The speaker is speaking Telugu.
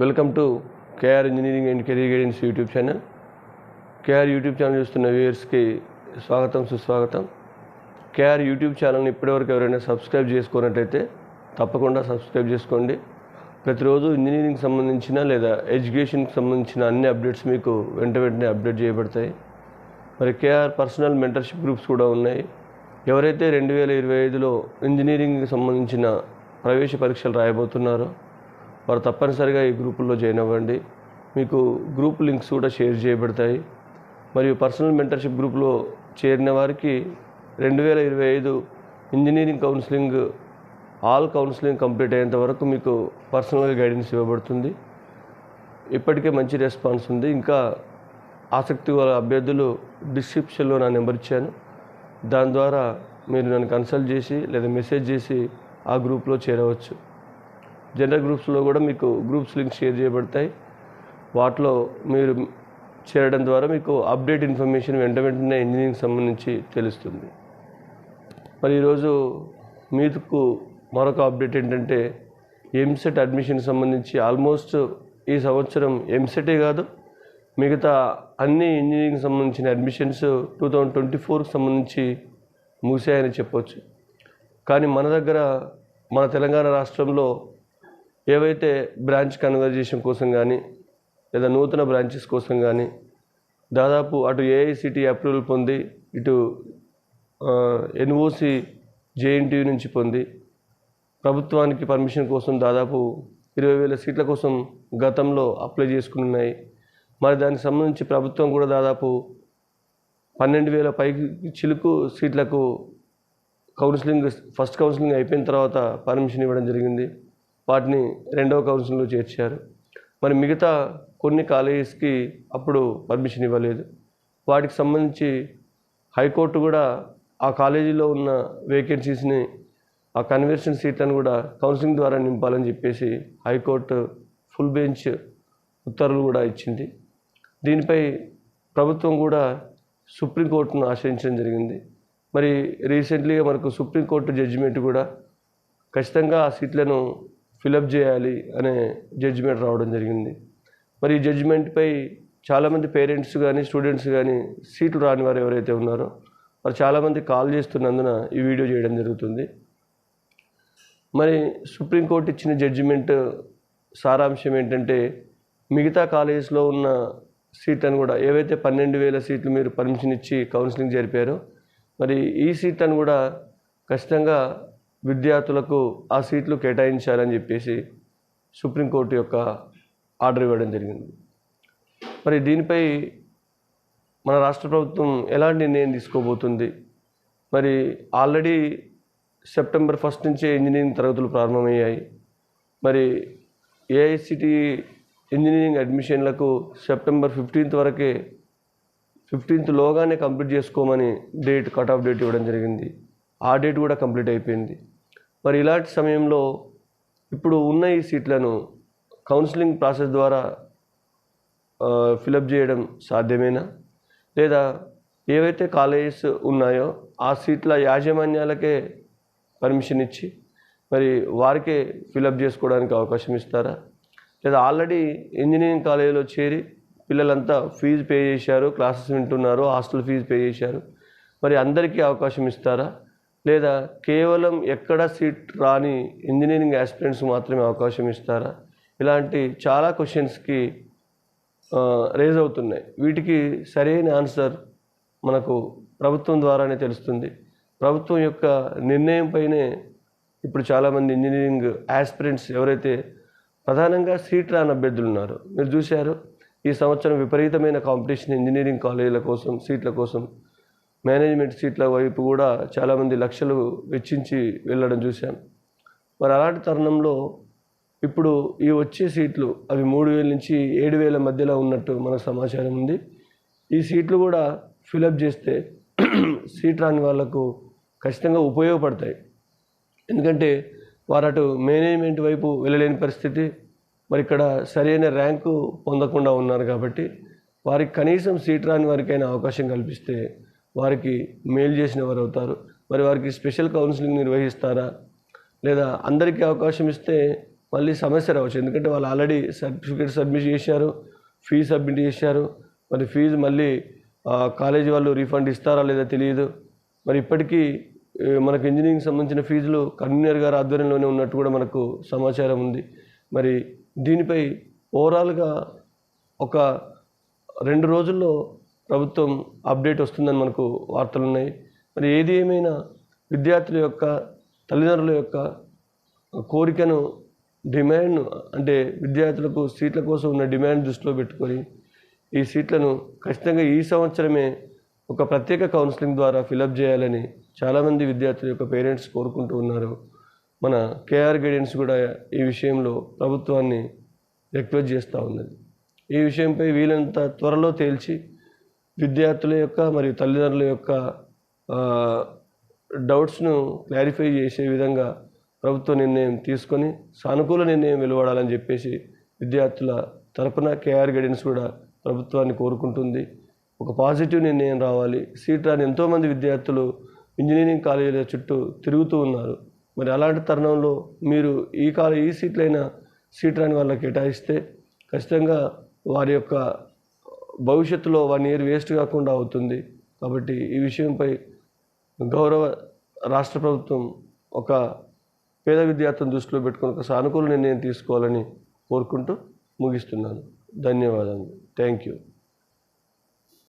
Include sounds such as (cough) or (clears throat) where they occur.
Welcome to KR engineering and career guidance YouTube channel. KR YouTube channel చూస్తున్న వ్యూయర్స్కి స్వాగతం సుస్వాగతం. కేఆర్ యూట్యూబ్ ఛానల్ని ఇప్పటివరకు ఎవరైనా సబ్స్క్రైబ్ చేసుకున్నట్టయితే తప్పకుండా సబ్స్క్రైబ్ చేసుకోండి. ప్రతిరోజు ఇంజనీరింగ్ సంబంధించిన లేదా ఎడ్యుకేషన్కి సంబంధించిన అన్ని అప్డేట్స్ మీకు వెంట వెంటనే అప్డేట్ చేయబడతాయి. మరి కేఆర్ పర్సనల్ మెంటర్షిప్ గ్రూప్స్ కూడా ఉన్నాయి. ఎవరైతే రెండు వేల ఇరవై ఐదులో ఇంజనీరింగ్కి సంబంధించిన ప్రవేశ పరీక్షలు రాయబోతున్నారో వారు తప్పనిసరిగా ఈ గ్రూపుల్లో జాయిన్ అవ్వండి. మీకు గ్రూప్ లింక్స్ కూడా షేర్ చేయబడతాయి. మరియు పర్సనల్ మెంటర్షిప్ గ్రూప్లో చేరిన వారికి రెండు వేల ఇరవై ఐదు engineering counselling all counselling complete అయ్యేంత వరకు మీకు పర్సనల్గా గైడెన్స్ ఇవ్వబడుతుంది. ఇప్పటికే మంచి రెస్పాన్స్ ఉంది. ఇంకా ఆసక్తి గల అభ్యర్థులు డిస్క్రిప్షన్లో నా నెంబర్ ఇచ్చాను. దాని ద్వారా మీరు నన్ను కన్సల్ట్ చేసి లేదా మెసేజ్ చేసి ఆ గ్రూప్లో చేరవచ్చు. జనరల్ గ్రూప్స్లో కూడా మీకు గ్రూప్స్ లింక్ షేర్ చేయబడతాయి. వాటిలో మీరు చేరడం ద్వారా మీకు అప్డేట్ ఇన్ఫర్మేషన్ వెంట వెంటనే ఇంజనీరింగ్ సంబంధించి తెలుస్తుంది. మరి ఈరోజు మీకు మరొక అప్డేట్ ఏంటంటే ఎంసెట్ అడ్మిషన్ సంబంధించి ఆల్మోస్ట్ ఈ సంవత్సరం ఎంసెటే కాదు మిగతా అన్ని ఇంజనీరింగ్ సంబంధించిన అడ్మిషన్స్ టూ థౌజండ్ ట్వంటీ ఫోర్కి సంబంధించి ముగిసాయని చెప్పవచ్చు కానీ మన దగ్గర మన తెలంగాణ రాష్ట్రంలో ఏవైతే బ్రాంచ్ కన్వర్జేషన్ కోసం కానీ లేదా నూతన బ్రాంచెస్ కోసం కానీ దాదాపు అటు ఏఐసిటీ అప్రూవల్ పొంది ఇటు ఎన్ఓసి జేఎన్టీయూ నుంచి పొంది ప్రభుత్వానికి పర్మిషన్ కోసం దాదాపు ఇరవై వేల సీట్ల కోసం గతంలో అప్లై చేసుకుని ఉన్నాయి మరి దానికి సంబంధించి ప్రభుత్వం కూడా దాదాపు పన్నెండు వేల పైకి చిలుకు సీట్లకు కౌన్సిలింగ్ ఫస్ట్ కౌన్సిలింగ్ అయిపోయిన తర్వాత పర్మిషన్ ఇవ్వడం జరిగింది. వాటిని రెండవ కౌన్సిల్లో చేర్చారు. మరి మిగతా కొన్ని కాలేజెస్కి అప్పుడు పర్మిషన్ ఇవ్వలేదు. వాటికి సంబంధించి హైకోర్టు కూడా ఆ కాలేజీలో ఉన్న వేకెన్సీస్ని ఆ కన్వర్షన్ సీట్లను కూడా కౌన్సిలింగ్ ద్వారా నింపాలని చెప్పేసి హైకోర్టు ఫుల్ బెంచ్ ఉత్తర్వులు కూడా ఇచ్చింది. దీనిపై ప్రభుత్వం కూడా సుప్రీంకోర్టును ఆశ్రయించడం జరిగింది. మరి రీసెంట్లీగా మనకు సుప్రీంకోర్టు జడ్జిమెంట్ కూడా ఖచ్చితంగా ఆ సీట్లను ఫిలప్ చేయాలి అనే జడ్జిమెంట్ రావడం జరిగింది. మరి ఈ జడ్జిమెంట్పై చాలామంది పేరెంట్స్ కానీ స్టూడెంట్స్ కానీ సీట్లు రాని వారు ఎవరైతే ఉన్నారో వారు చాలామంది కాల్ చేస్తున్నందున ఈ వీడియో చేయడం జరుగుతుంది. మరి సుప్రీంకోర్టు ఇచ్చిన జడ్జిమెంట్ సారాంశం ఏంటంటే మిగతా కాలేజెస్లో ఉన్న సీట్లను కూడా ఏవైతే పన్నెండు వేల సీట్లు మీరు పర్మిషన్ ఇచ్చి కౌన్సిలింగ్ జరిపారో మరి ఈ సీట్లను కూడా ఖచ్చితంగా విద్యార్థులకు ఆ సీట్లు కేటాయించాలని చెప్పేసి సుప్రీంకోర్టు యొక్క ఆర్డర్ ఇవ్వడం జరిగింది. మరి దీనిపై మన రాష్ట్ర ప్రభుత్వం ఎలాంటి నిర్ణయం తీసుకోబోతుంది? మరి ఆల్రెడీ సెప్టెంబర్ ఫస్ట్ నుంచే ఇంజనీరింగ్ తరగతులు ప్రారంభమయ్యాయి. మరి ఏఐసిటి ఇంజనీరింగ్ అడ్మిషన్లకు సెప్టెంబర్ ఫిఫ్టీన్త్ వరకే ఫిఫ్టీన్త్ లోగానే కంప్లీట్ చేసుకోమని డేట్ కట్ ఆఫ్ డేట్ ఇవ్వడం జరిగింది. ఆ డేట్ కూడా కంప్లీట్ అయిపోయింది. మరి ఇలాంటి సమయంలో ఇప్పుడు ఉన్న ఈ సీట్లను కౌన్సిలింగ్ ప్రాసెస్ ద్వారా ఫిలప్ చేయడం సాధ్యమేనా? లేదా ఏవైతే కాలేజెస్ ఉన్నాయో ఆ సీట్ల యాజమాన్యాలకే పర్మిషన్ ఇచ్చి మరి వారికే ఫిలప్ చేసుకోవడానికి అవకాశం ఇస్తారా? లేదా ఆల్రెడీ ఇంజనీరింగ్ కాలేజీలో చేరి పిల్లలంతా ఫీజు పే చేశారు క్లాసెస్ వింటున్నారు హాస్టల్ ఫీజు పే చేశారు మరి అందరికీ అవకాశం ఇస్తారా? లేదా కేవలం ఎక్కడ సీట్ రాని ఇంజనీరింగ్ ఆస్పిరెంట్స్ మాత్రమే అవకాశం ఇస్తారా? ఇలాంటి చాలా క్వశ్చన్స్కి రేజ్ అవుతున్నాయి. వీటికి సరైన ఆన్సర్ మనకు ప్రభుత్వం ద్వారానే తెలుస్తుంది. ప్రభుత్వం యొక్క నిర్ణయం పైనే ఇప్పుడు చాలామంది ఇంజనీరింగ్ ఆస్పిరెంట్స్ ఎవరైతే ప్రధానంగా సీట్ రాని అభ్యర్థులు ఉన్నారు మీరు చూశారు ఈ సంవత్సరం విపరీతమైన కాంపిటీషన్ ఇంజనీరింగ్ కాలేజీల కోసం సీట్ల కోసం మేనేజ్మెంట్ సీట్ల వైపు కూడా చాలామంది లక్షలు వెచ్చించి వెళ్ళడం చూశాం మరి అలాంటి తరుణంలో ఇప్పుడు ఈ వచ్చే సీట్లు అవి మూడు వేల నుంచి ఏడు వేల మధ్యలో ఉన్నట్టు మనకు సమాచారం ఉంది. ఈ సీట్లు కూడా ఫిలప్ చేస్తే (clears throat) సీట్ రాని వాళ్ళకు ఖచ్చితంగా ఉపయోగపడతాయి. ఎందుకంటే వారు అటు మేనేజ్మెంట్ వైపు వెళ్ళలేని పరిస్థితి మరి ఇక్కడ సరైన ర్యాంకు పొందకుండా ఉన్నారు కాబట్టి వారికి కనీసం సీట్ రాని వారికైనా అవకాశం కల్పిస్తే వారికి మేలు చేసిన వారు అవుతారు మరి వారికి స్పెషల్ కౌన్సిలింగ్ నిర్వహిస్తారా? లేదా అందరికీ అవకాశం ఇస్తే మళ్ళీ సమస్య రావచ్చు. ఎందుకంటే వాళ్ళు ఆల్రెడీ సర్టిఫికేట్ సబ్మిట్ చేశారు ఫీజు సబ్మిట్ చేశారు. మరి ఫీజు మళ్ళీ కాలేజీ వాళ్ళు రీఫండ్ ఇస్తారా లేదా తెలియదు. మరి ఇప్పటికీ మనకు ఇంజనీరింగ్ సంబంధించిన ఫీజులు కన్వీనర్ గారి ఆధ్వర్యంలోనే ఉన్నట్టు కూడా మనకు సమాచారం ఉంది. మరి దీనిపై ఓవరాల్గా ఒక రెండు రోజుల్లో ప్రభుత్వం అప్డేట్ వస్తుందని మనకు వార్తలు ఉన్నాయి మరి ఏది ఏమైనా విద్యార్థుల యొక్క తల్లిదండ్రుల యొక్క కోరికను డిమాండ్ను అంటే విద్యార్థులకు సీట్ల కోసం ఉన్న డిమాండ్ దృష్టిలో పెట్టుకొని ఈ సీట్లను ఖచ్చితంగా ఈ సంవత్సరమే ఒక ప్రత్యేక కౌన్సిలింగ్ ద్వారా ఫిలప్ చేయాలని చాలామంది విద్యార్థుల యొక్క పేరెంట్స్ కోరుకుంటూ ఉన్నారు. మన కేఆర్ గైడెన్స్ కూడా ఈ విషయంలో ప్రభుత్వాన్ని రిక్వెస్ట్ చేస్తూ ఉన్నది. ఈ విషయంపై వీలంత త్వరలో తేల్చి విద్యార్థుల యొక్క మరియు తల్లిదండ్రుల యొక్క డౌట్స్ను క్లారిఫై చేసే విధంగా ప్రభుత్వ నిర్ణయం తీసుకొని సానుకూల నిర్ణయం వెలువడాలని చెప్పేసి విద్యార్థుల తరపున కేఆర్ గైడెన్స్ కూడా ప్రభుత్వాన్ని కోరుకుంటుంది. ఒక పాజిటివ్ నిర్ణయం రావాలి. సీట్ రాని ఎంతోమంది విద్యార్థులు ఇంజనీరింగ్ కాలేజీల చుట్టూ తిరుగుతూ ఉన్నారు. మరి అలాంటి తరుణంలో మీరు ఈ కాల ఈ సీట్లైనా సీట్ రాని వాళ్ళకి కేటాయిస్తే ఖచ్చితంగా వారి యొక్క భవిష్యత్తులో వన్ ఇయర్ వేస్ట్ కాకుండా అవుతుంది. కాబట్టి ఈ విషయంపై గౌరవ రాష్ట్ర ప్రభుత్వం ఒక పేద విద్యార్థులను దృష్టిలో పెట్టుకుని ఒక సానుకూల నిర్ణయం తీసుకోవాలని కోరుకుంటూ ముగిస్తున్నాను. ధన్యవాదాలు. Thank you.